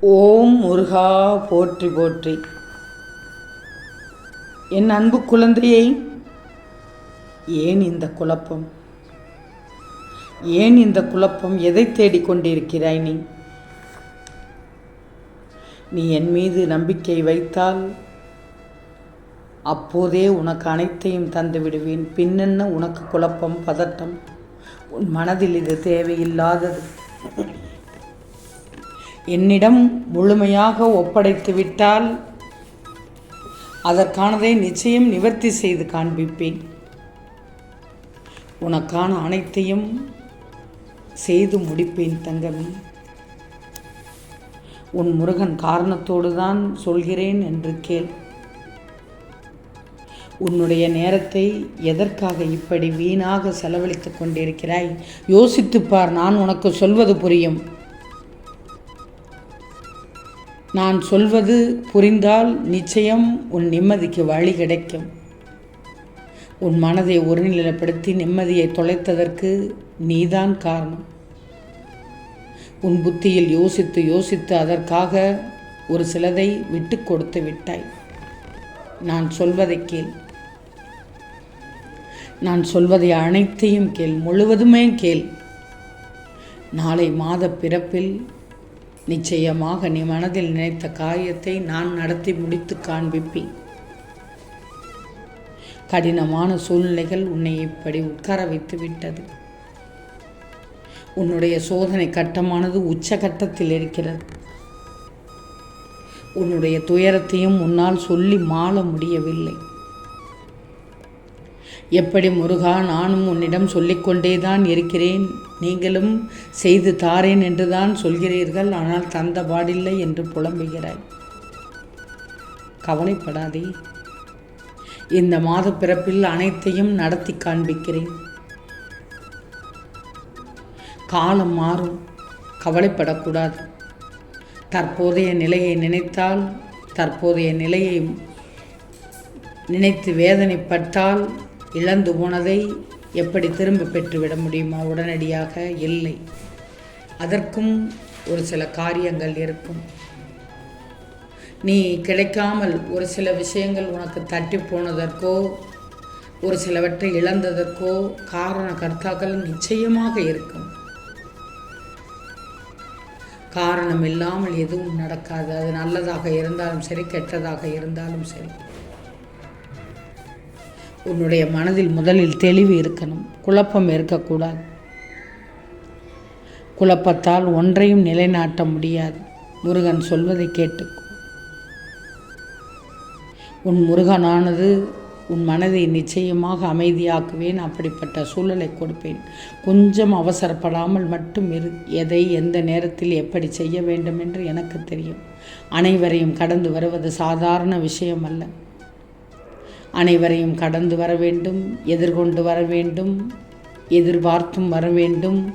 ஓம் முருகா போற்றி போற்றி. என் அன்பு குழந்தையை ஏன் இந்த குழப்பம்? ஏன் இந்த குழப்பம்? எதை தேடிக் கொண்டிருக்கிறாய் நீ? நீ என் மீது நம்பிக்கை வைத்தால் அப்போதே உனக்கு அனைத்தையும் தந்து விடுவேன். பின்னென்ன உனக்கு குழப்பம் பதட்டம்? உன் மனதில் இது தேவையில்லாதது. என்னிடம் முழுமையாக ஒப்படைத்து விட்டால் அதற்கானதை நிச்சயம் நிவர்த்தி செய்து காண்பிப்பேன். உனக்கான அனைத்தையும் செய்து முடிப்பேன் தங்கமே. உன் முருகன் காரணத்தோடு தான் சொல்கிறேன் என்று கேள். உன்னுடைய நேரத்தை எதற்காக இப்படி வீணாக செலவழித்துக் கொண்டிருக்கிறாய்? யோசித்துப் பார் நான் உனக்கு சொல்வது புரியும். நான் சொல்வது புரிந்தால் நிச்சயம் உன் நிம்மதிக்கு வழி கிடைக்கும். உன் மனதை ஒருநிலைப்படுத்தி நிம்மதியை தொலைத்ததற்கு நீதான் காரணம். உன் புத்தியில் யோசித்து யோசித்து அதற்காக ஒரு சிலதை விட்டு கொடுத்து விட்டாய். நான் சொல்வதை கேள். நான் சொல்வதை அனைத்தையும் கேள். முழுவதுமே கேள். நாளை மாத பிறப்பில் நிச்சயமாக நீ மனதில் நினைத்த காரியத்தை நான் நடத்தி முடித்து காண்பிப்பேன். கடினமான சூழ்நிலைகள் உன்னை இப்படி உட்கார வைத்து விட்டது. உன்னுடைய சோதனை கட்டமானது உச்சகட்டத்தில் இருக்கிறது. உன்னுடைய துயரத்தையும் உன்னால் சொல்லி மாள முடியவில்லை. எப்படி முருகா நானும் உன்னிடம் சொல்லிக்கொண்டே தான் இருக்கிறேன். நீங்களும் செய்து தாரேன் என்று தான் சொல்கிறீர்கள். ஆனால் தந்த பாடில்லை என்று புலம்புகிறாய். கவலைப்படாதே. இந்த மாத பிறப்பில் அனைத்தையும் நடத்தி காண்பிக்கிறேன். காலம் மாறும். கவலைப்படக்கூடாது. தற்போதைய நிலையை நினைத்தால் தற்போதைய நிலையை நினைத்து வேதனைப்பட்டால் இழந்து போனதை எப்படி திரும்ப பெற்றுவிட முடியுமா? உடனடியாக இல்லை. அதற்கும் ஒரு சில காரியங்கள் இருக்கும். நீ கிடைக்காமல் ஒரு சில விஷயங்கள் உனக்கு தட்டி போனதற்கோ ஒரு சிலவற்றை இழந்ததற்கோ காரண கர்த்தாக்கள் நிச்சயமாக இருக்கும். காரணம் இல்லாமல் எதுவும் நடக்காது. அது நல்லதாக இருந்தாலும் சரி கெட்டதாக இருந்தாலும் சரி. உன்னுடைய மனதில் முதலில் தெளிவு இருக்கணும். குழப்பம் இருக்கக்கூடாது. குழப்பத்தால் ஒன்றையும் நிலைநாட்ட முடியாது. முருகன் சொல்வதை கேட்டு உன் முருகனானது உன் மனதை நிச்சயமாக அமைதியாக்குவேன். அப்படிப்பட்ட சூழலை கொடுப்பேன். கொஞ்சம் அவசரப்படாமல் மட்டும் இரு. எதை எந்த நேரத்தில் எப்படி செய்ய வேண்டும் என்று எனக்கு தெரியும். அனைவரையும் கடந்து வருவது சாதாரண விஷயம் அல்ல அனைவரையும் கடந்து வர வேண்டும் எதிர்கொண்டு வர வேண்டும் எதிர்பார்த்தும் வர வேண்டும்.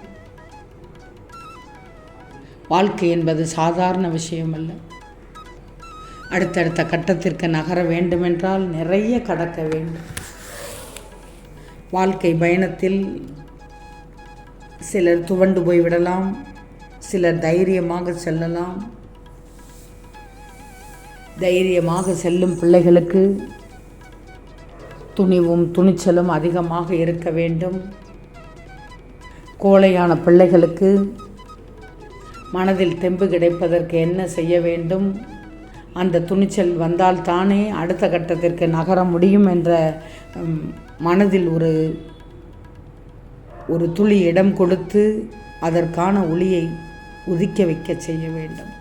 வாழ்க்கை என்பது சாதாரண விஷயம் அல்ல அடுத்தடுத்த கட்டத்திற்கு நகர வேண்டுமென்றால் நிறைய கடக்க வேண்டும். வாழ்க்கை பயணத்தில் சிலர் துவண்டு போய்விடலாம் சிலர் தைரியமாக செல்லலாம். தைரியமாக செல்லும் பிள்ளைகளுக்கு துணிவும் துணிச்சலும் அதிகமாக இருக்க வேண்டும். கோழையான பிள்ளைகளுக்கு மனதில் தெம்பு கிடைப்பதற்கு என்ன செய்ய வேண்டும்? அந்த துணிச்சல் வந்தால் தானே அடுத்த கட்டத்திற்கு நகர முடியும் என்ற மனதில் ஒரு ஒரு துளி இடம் கொடுத்து அதற்கான ஒளியை உதிக்க வைக்க செய்ய வேண்டும்.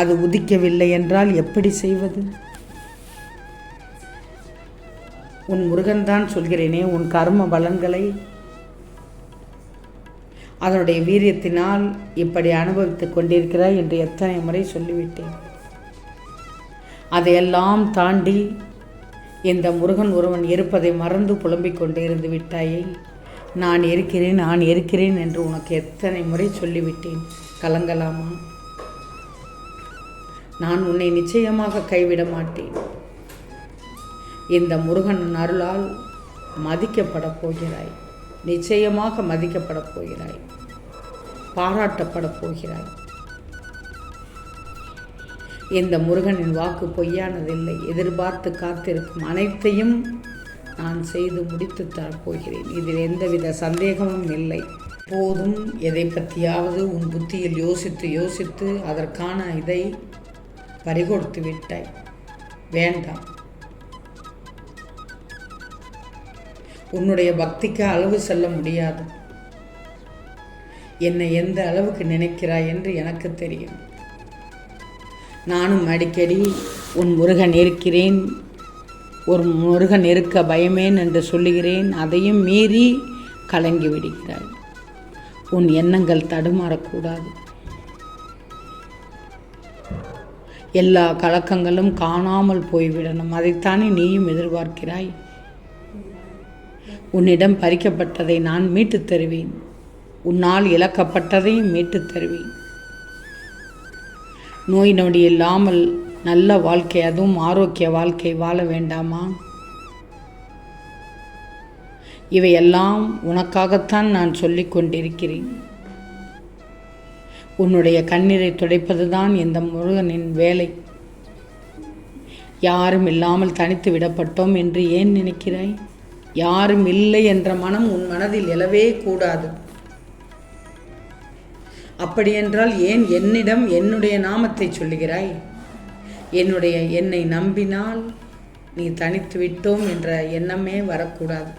அது உதிக்கவில்லை என்றால் எப்படி செய்வது? உன் முருகன்தான் சொல்கிறேனே உன் கர்ம பலன்களை. அதனுடைய வீரியத்தினால் இப்படி அனுபவித்துக் கொண்டிருக்கிறாய் என்று எத்தனை முறை சொல்லிவிட்டேன். அதையெல்லாம் தாண்டி இந்த முருகன் ஒருவன் இருப்பதை மறந்து புலம்பிக் கொண்டு இருந்து விட்டாயே. நான் இருக்கிறேன் நான் இருக்கிறேன் என்று உனக்கு எத்தனை முறை சொல்லிவிட்டேன் கலங்கலாமா? நான் உன்னை நிச்சயமாக கைவிட மாட்டேன். இந்த முருகன் அருளால் மதிக்கப்படப் போகிறாய். நிச்சயமாக மதிக்கப்படப் போகிறாய். பாராட்டப்படப் போகிறாய். இந்த முருகனின் வாக்கு பொய்யானதில்லை. எதிர்பார்த்து காத்திருக்கும் அனைத்தையும் நான் செய்து முடித்து தரப்போகிறேன். இதில் எந்தவித சந்தேகமும் இல்லை. போதும் எதை பற்றியாவது உன் புத்தியில் யோசித்து யோசித்து அதற்கான இதை பறிகொடுத்து விட்டாய். வேண்டாம். உன்னுடைய பக்திக்கு அளவு செல்ல முடியாது. என்னை எந்த அளவுக்கு நினைக்கிறாய் என்று எனக்கு தெரியும். நானும் அடிக்கடி உன் முருகன் இருக்கிறேன் ஒரு முருகன் இருக்க பயமேன் என்று சொல்லுகிறேன் அதையும் மீறி கலங்கி விடுகிறாய். உன் எண்ணங்கள் தடுமாறக்கூடாது. எல்லா கலக்கங்களும் காணாமல் போய்விடணும். அதைத்தானே நீயும் எதிர்பார்க்கிறாய்? உன்னிடம் பறிக்கப்பட்டதை நான் மீட்டுத் தருவேன். உன்னால் இழக்கப்பட்டதையும் மீட்டுத் தருவேன். நோய் நொடி இல்லாமல் நல்ல வாழ்க்கை அதுவும் ஆரோக்கிய வாழ்க்கை வாழ வேண்டாமா? இவையெல்லாம் உனக்காகத்தான் நான் சொல்லிக் கொண்டிருக்கிறேன். உன்னுடைய கண்ணீரை துடைப்பதுதான் இந்த முருகனின் வேலை. யாரும் இல்லாமல் தனித்து விடப்பட்டோம் என்று ஏன் நினைக்கிறாய்? யாரும் இல்லை என்ற மனம் உன் மனதில் எழவே கூடாது. அப்படியென்றால் ஏன் என்னிடம் என்னுடைய நாமத்தை சொல்லுகிறாய்? என்னுடைய என்னை நம்பினால் நீ தனித்து விட்டோம் என்ற எண்ணமே வரக்கூடாது.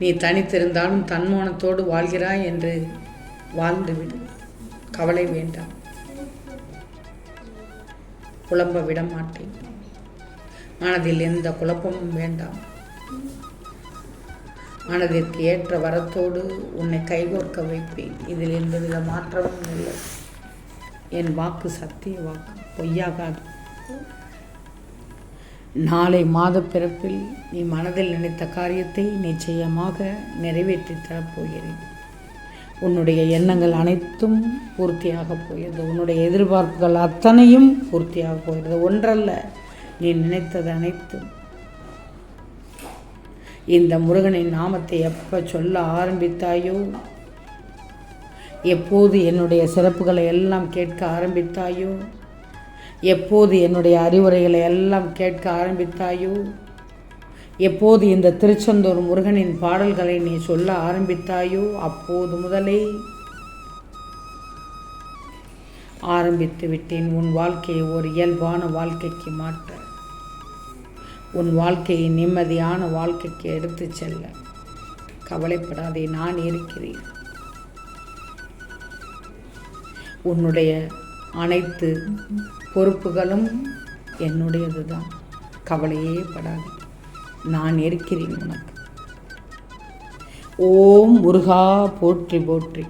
நீ தனித்திருந்தாலும் தன்மானத்தோடு வாழ்கிறாய் என்று வாழ்ந்துவிடு. கவலை வேண்டாம். குழம்ப விட மாட்டேன் மனதில் எந்த குழப்பமும் வேண்டாம். மனதிற்கு ஏற்ற வரத்தோடு உன்னை கைகோர்க்க வைப்பேன். இதில் எந்தவித மாற்றமும் இல்லை. என் வாக்கு சத்திய வாக்கு. பொய்யாகாது. நாளை மாத பிறப்பில் நீ மனதில் நினைத்த காரியத்தை நிச்சயமாக நிறைவேற்றி தரப்போகிறேன். உன்னுடைய எண்ணங்கள் அனைத்தும் பூர்த்தியாக போகிறது. உன்னுடைய எதிர்பார்ப்புகள் அத்தனையும் பூர்த்தியாக போகிறது. ஒன்றல்ல. நீ நினைத்தது அனைத்தும். இந்த முருகனின் நாமத்தை எப்போ சொல்ல ஆரம்பித்தாயோ? எப்போது என்னுடைய சிறப்புகளை எல்லாம் கேட்க ஆரம்பித்தாயோ? எப்போது என்னுடைய அறிவுரைகளை எல்லாம் கேட்க ஆரம்பித்தாயோ? எப்போது இந்த திருச்செந்தூர் முருகனின் பாடல்களை நீ சொல்ல ஆரம்பித்தாயோ? அப்போது முதலே ஆரம்பித்து விட்டேன். உன் வாழ்க்கையை ஒரு இயல்பான வாழ்க்கைக்கு மாற்ற உன் வாழ்க்கையை நிம்மதியான வாழ்க்கைக்கு எடுத்து செல்ல கவலைப்படாதே நான் இருக்கிறேன். உன்னுடைய அனைத்து பொறுப்புகளும் என்னுடையது தான் கவலையே படாது நான் இருக்கிறேன் உனக்கு. ஓம் முருகா போற்றி போற்றி.